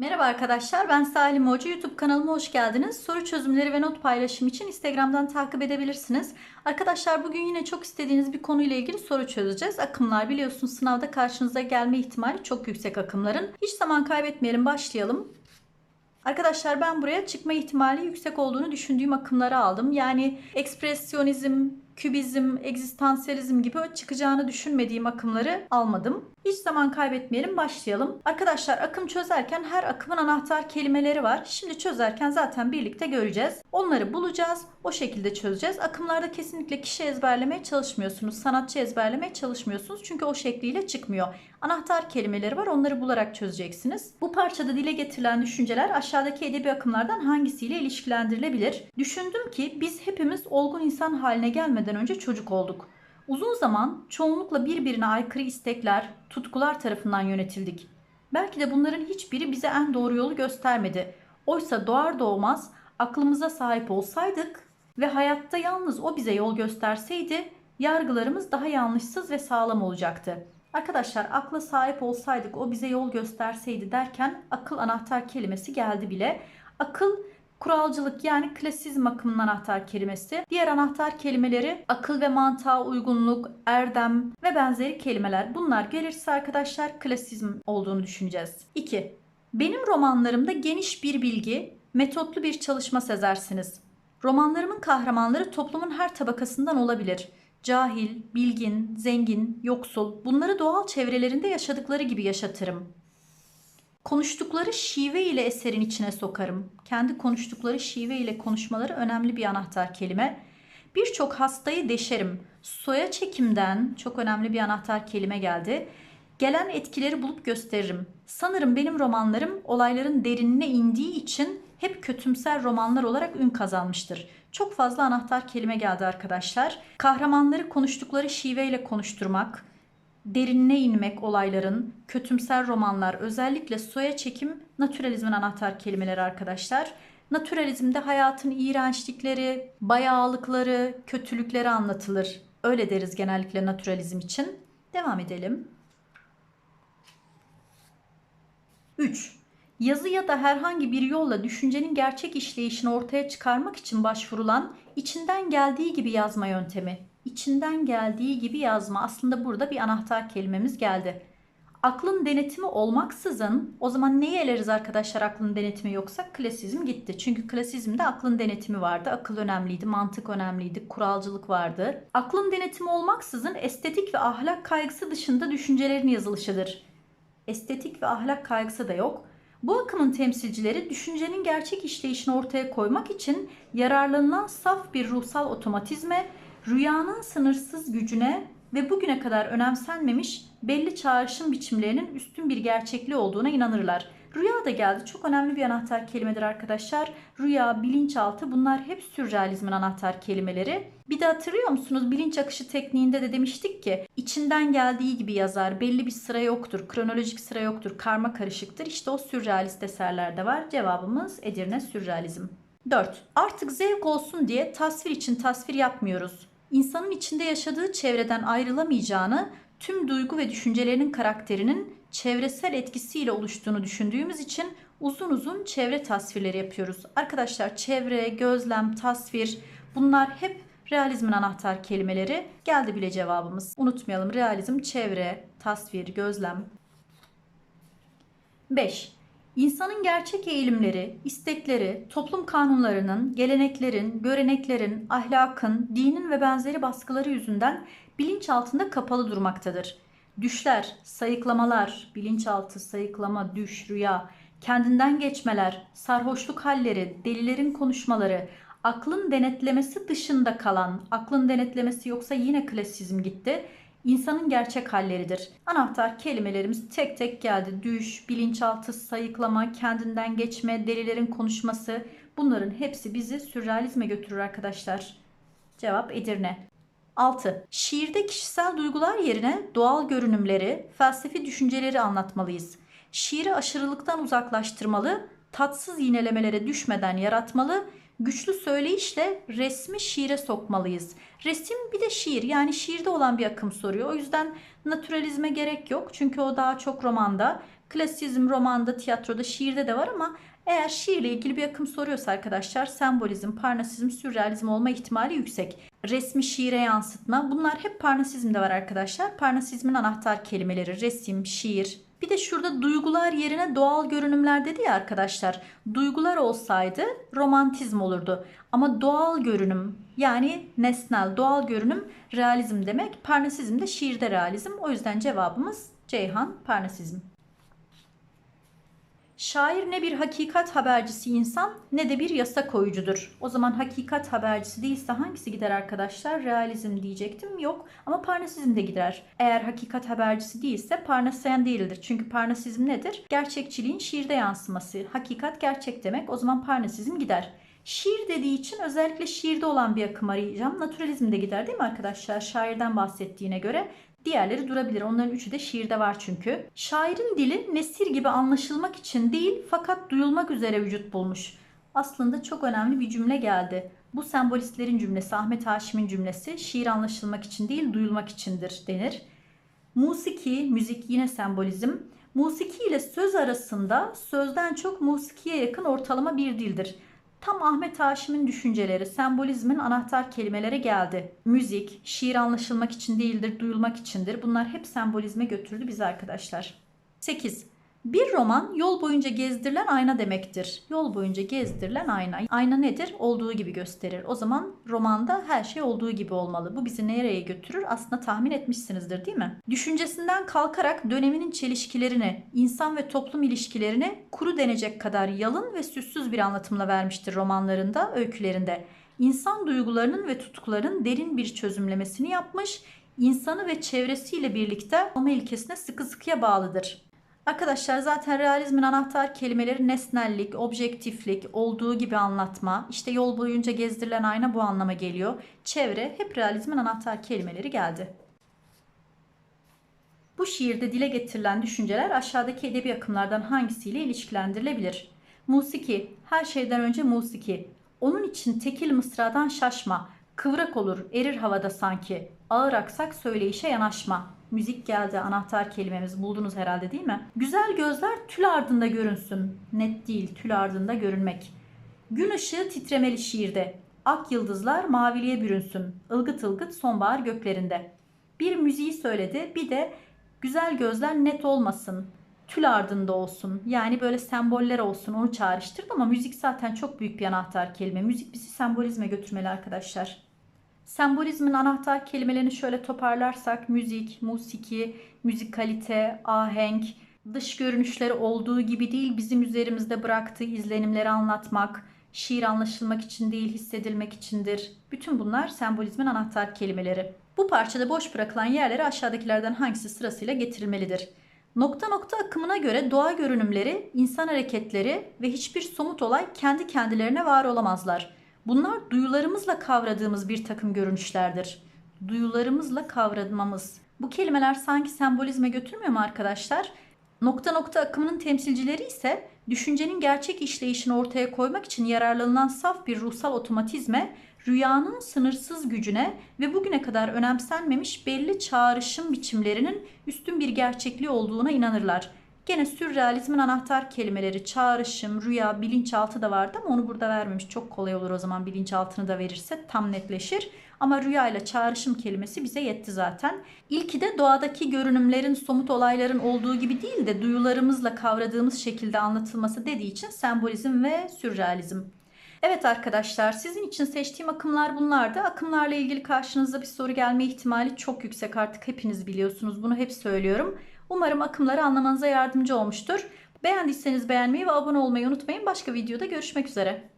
Merhaba arkadaşlar ben Salim Hoca YouTube kanalıma hoş geldiniz. Soru çözümleri ve not paylaşım için Instagram'dan takip edebilirsiniz. Arkadaşlar bugün yine çok istediğiniz bir konuyla ilgili soru çözeceğiz. Akımlar biliyorsunuz sınavda karşınıza gelme ihtimali çok yüksek akımların. Hiç zaman kaybetmeyelim başlayalım. Arkadaşlar ben buraya çıkma ihtimali yüksek olduğunu düşündüğüm akımları aldım. Yani ekspresyonizm, kübizm, egzistansiyalizm gibi çıkacağını düşünmediğim akımları almadım. Hiç zaman kaybetmeyelim başlayalım. Arkadaşlar akım çözerken her akımın anahtar kelimeleri var. Şimdi çözerken zaten birlikte göreceğiz. Onları bulacağız. O şekilde çözeceğiz. Akımlarda kesinlikle kişi ezberlemeye çalışmıyorsunuz. Sanatçı ezberlemeye çalışmıyorsunuz. Çünkü o şekliyle çıkmıyor. Anahtar kelimeleri var. Onları bularak çözeceksiniz. Bu parçada dile getirilen düşünceler aşağıdaki edebi akımlardan hangisiyle ilişkilendirilebilir? Düşündüm ki biz hepimiz olgun insan haline gelmeden önce çocuk olduk. Uzun zaman çoğunlukla birbirine aykırı istekler, tutkular tarafından yönetildik. Belki de bunların hiçbiri bize en doğru yolu göstermedi. Oysa doğar doğmaz aklımıza sahip olsaydık ve hayatta yalnız o bize yol gösterseydi yargılarımız daha yanlışsız ve sağlam olacaktı. Arkadaşlar akla sahip olsaydık o bize yol gösterseydi derken akıl anahtar kelimesi geldi bile. Akıl kuralcılık yani klasizm akımının anahtar kelimesi. Diğer anahtar kelimeleri akıl ve mantığa uygunluk, erdem ve benzeri kelimeler. Bunlar gelirse arkadaşlar klasizm olduğunu düşüneceğiz. 2. Benim romanlarımda geniş bir bilgi, metotlu bir çalışma sezersiniz. Romanlarımın kahramanları toplumun her tabakasından olabilir. Cahil, bilgin, zengin, yoksul bunları doğal çevrelerinde yaşadıkları gibi yaşatırım. Konuştukları şive ile eserin içine sokarım. Kendi konuştukları şive ile konuşmaları önemli bir anahtar kelime. Birçok hastayı deşerim. Soya çekimden çok önemli bir anahtar kelime geldi. Gelen etkileri bulup gösteririm. Sanırım benim romanlarım olayların derinine indiği için hep kötümser romanlar olarak ün kazanmıştır. Çok fazla anahtar kelime geldi arkadaşlar. Kahramanları konuştukları şiveyle konuşturmak, derinine inmek olayların, kötümser romanlar, özellikle soya çekim naturalizmin anahtar kelimeleri arkadaşlar. Naturalizmde hayatın iğrençlikleri, bayağılıkları, kötülükleri anlatılır. Öyle deriz genellikle naturalizm için. Devam edelim. 3. Yazı ya da herhangi bir yolla düşüncenin gerçek işleyişini ortaya çıkarmak için başvurulan içinden geldiği gibi yazma yöntemi. İçinden geldiği gibi yazma. Aslında burada bir anahtar kelimemiz geldi. Aklın denetimi olmaksızın o zaman neyi eleriz arkadaşlar aklın denetimi yoksa? Klasizm gitti. Çünkü klasizmde aklın denetimi vardı. Akıl önemliydi, mantık önemliydi, kuralcılık vardı. Aklın denetimi olmaksızın estetik ve ahlak kaygısı dışında düşüncelerin yazılışıdır. Estetik ve ahlak kaygısı da yok. Bu akımın temsilcileri düşüncenin gerçek işleyişini ortaya koymak için yararlanılan saf bir ruhsal otomatizme, rüyanın sınırsız gücüne ve bugüne kadar önemsenmemiş belli çağrışım biçimlerinin üstün bir gerçekliği olduğuna inanırlar. Rüya da geldi. Çok önemli bir anahtar kelimedir arkadaşlar. Rüya, bilinçaltı bunlar hep sürrealizmin anahtar kelimeleri. Bir de hatırlıyor musunuz? Bilinç akışı tekniğinde de demiştik ki içinden geldiği gibi yazar. Belli bir sıra yoktur. Kronolojik sıra yoktur. Karma karışıktır. İşte o sürrealist eserlerde var. Cevabımız Edirne sürrealizm. 4. Artık zevk olsun diye tasvir için tasvir yapmıyoruz. İnsanın içinde yaşadığı çevreden ayrılamayacağını, tüm duygu ve düşüncelerinin karakterinin çevresel etkisiyle oluştuğunu düşündüğümüz için uzun uzun çevre tasvirleri yapıyoruz. Arkadaşlar çevre, gözlem, tasvir bunlar hep realizmin anahtar kelimeleri. Geldi bile cevabımız. Unutmayalım realizm, çevre, tasvir, gözlem. 5. İnsanın gerçek eğilimleri, istekleri, toplum kanunlarının, geleneklerin, göreneklerin, ahlakın, dinin ve benzeri baskıları yüzünden bilinç altında kapalı durmaktadır. Düşler, sayıklamalar, bilinçaltı, sayıklama, düş, rüya, kendinden geçmeler, sarhoşluk halleri, delilerin konuşmaları, aklın denetlemesi dışında kalan, aklın denetlemesi yoksa yine klasizm gitti insanın gerçek halleridir. Anahtar kelimelerimiz tek tek geldi. Düş, bilinçaltı, sayıklama, kendinden geçme, delilerin konuşması bunların hepsi bizi sürrealizme götürür arkadaşlar. Cevap Edirne. 6. Şiirde kişisel duygular yerine doğal görünümleri, felsefi düşünceleri anlatmalıyız. Şiiri aşırılıktan uzaklaştırmalı, tatsız yinelemelere düşmeden yaratmalı, güçlü söyleyişle resmi şiire sokmalıyız. Resim bir de şiir yani şiirde olan bir akım soruyor. O yüzden Naturalizme gerek yok çünkü o daha çok romanda. Klasizm romanda, tiyatroda, şiirde de var ama eğer şiirle ilgili bir akım soruyorsa arkadaşlar sembolizm, parnasizm, sürrealizm olma ihtimali yüksek. Resmi şiire yansıtma bunlar hep parnasizmde var arkadaşlar. Parnasizmin anahtar kelimeleri resim, şiir. Bir de şurada duygular yerine doğal görünümler dedi ya arkadaşlar. Duygular olsaydı romantizm olurdu. Ama doğal görünüm yani nesnel doğal görünüm realizm demek. Parnasizm de şiirde realizm. O yüzden cevabımız Ceyhan Parnasizm. Şair ne bir hakikat habercisi insan ne de bir yasa koyucudur. O zaman hakikat habercisi değilse hangisi gider arkadaşlar? Realizm diyecektim. Yok ama parnasizm de gider. Eğer hakikat habercisi değilse parnasyen değildir. Çünkü parnasizm nedir? Gerçekçiliğin şiirde yansıması. Hakikat gerçek demek. O zaman parnasizm gider. Şiir dediği için özellikle şiirde olan bir akım arayacağım. Naturalizm de gider değil mi arkadaşlar? Şairden bahsettiğine göre Diğerleri durabilir. Onların üçü de şiirde var çünkü. Şairin dili nesir gibi anlaşılmak için değil fakat duyulmak üzere vücut bulmuş. Aslında çok önemli bir cümle geldi. Bu sembolistlerin cümlesi, Ahmet Haşim'in cümlesi şiir anlaşılmak için değil duyulmak içindir denir. Musiki, müzik yine sembolizm. Musiki ile söz arasında sözden çok musikiye yakın ortalama bir dildir. Tam Ahmet Haşim'in düşünceleri, sembolizmin anahtar kelimelere geldi. Müzik, şiir anlaşılmak için değildir, duyulmak içindir. Bunlar hep sembolizme götürdü bizi arkadaşlar. 8. Bir roman yol boyunca gezdirilen ayna demektir. Yol boyunca gezdirilen ayna. Ayna nedir? Olduğu gibi gösterir. O zaman romanda her şey olduğu gibi olmalı. Bu bizi nereye götürür? Aslında tahmin etmişsinizdir değil mi? Düşüncesinden kalkarak döneminin çelişkilerini, insan ve toplum ilişkilerini kuru denecek kadar yalın ve süssüz bir anlatımla vermiştir romanlarında, öykülerinde. İnsan duygularının ve tutkuların derin bir çözümlemesini yapmış, insanı ve çevresiyle birlikte olma ilkesine sıkı sıkıya bağlıdır. Arkadaşlar zaten realizmin anahtar kelimeleri nesnellik, objektiflik, olduğu gibi anlatma, işte yol boyunca gezdirilen ayna bu anlama geliyor. Çevre hep realizmin anahtar kelimeleri geldi. Bu şiirde dile getirilen düşünceler aşağıdaki edebi akımlardan hangisiyle ilişkilendirilebilir? Musiki, her şeyden önce musiki. Onun için tekil mısradan şaşma, kıvrak olur, erir havada sanki. Ağır aksak söyleyişe yanaşma. Müzik geldi anahtar kelimemiz buldunuz herhalde değil mi? Güzel gözler tül ardında görünsün. Net değil tül ardında görünmek. Gün ışığı titremeli şiirde. Ak yıldızlar maviliğe bürünsün. Ilgıt ılgıt sonbahar göklerinde. Bir müziği söyledi bir de güzel gözler net olmasın. Tül ardında olsun. Yani böyle semboller olsun onu çağrıştırdı ama müzik zaten çok büyük bir anahtar kelime. Müzik bizi sembolizme götürmeli arkadaşlar. Sembolizmin anahtar kelimelerini şöyle toparlarsak müzik, musiki, müzikalite, ahenk, dış görünüşleri olduğu gibi değil bizim üzerimizde bıraktığı izlenimleri anlatmak, şiir anlaşılmak için değil hissedilmek içindir. Bütün bunlar sembolizmin anahtar kelimeleri. Bu parçada boş bırakılan yerlere aşağıdakilerden hangisi sırasıyla getirilmelidir? Nokta nokta akımına göre doğa görünümleri, insan hareketleri ve hiçbir somut olay kendi kendilerine var olamazlar. Bunlar duyularımızla kavradığımız bir takım görünüşlerdir. Duyularımızla kavradmamız. Bu kelimeler sanki sembolizme götürmüyor mu arkadaşlar? Nokta nokta akımının temsilcileri ise düşüncenin gerçek işleyişini ortaya koymak için yararlanılan saf bir ruhsal otomatizme, rüyanın sınırsız gücüne ve bugüne kadar önemsenmemiş belli çağrışım biçimlerinin üstün bir gerçekliği olduğuna inanırlar. Gene sürrealizmin anahtar kelimeleri çağrışım, rüya, bilinçaltı da vardı ama onu burada vermemiş. Çok kolay olur o zaman bilinçaltını da verirse tam netleşir. Ama rüya ile çağrışım kelimesi bize yetti zaten. İlki de doğadaki görünümlerin somut olayların olduğu gibi değil de duyularımızla kavradığımız şekilde anlatılması dediği için sembolizm ve sürrealizm. Evet arkadaşlar sizin için seçtiğim akımlar bunlardı. Akımlarla ilgili karşınıza bir soru gelme ihtimali çok yüksek artık hepiniz biliyorsunuz bunu hep söylüyorum. Umarım akımları anlamanıza yardımcı olmuştur. Beğendiyseniz beğenmeyi ve abone olmayı unutmayın. Başka videoda görüşmek üzere.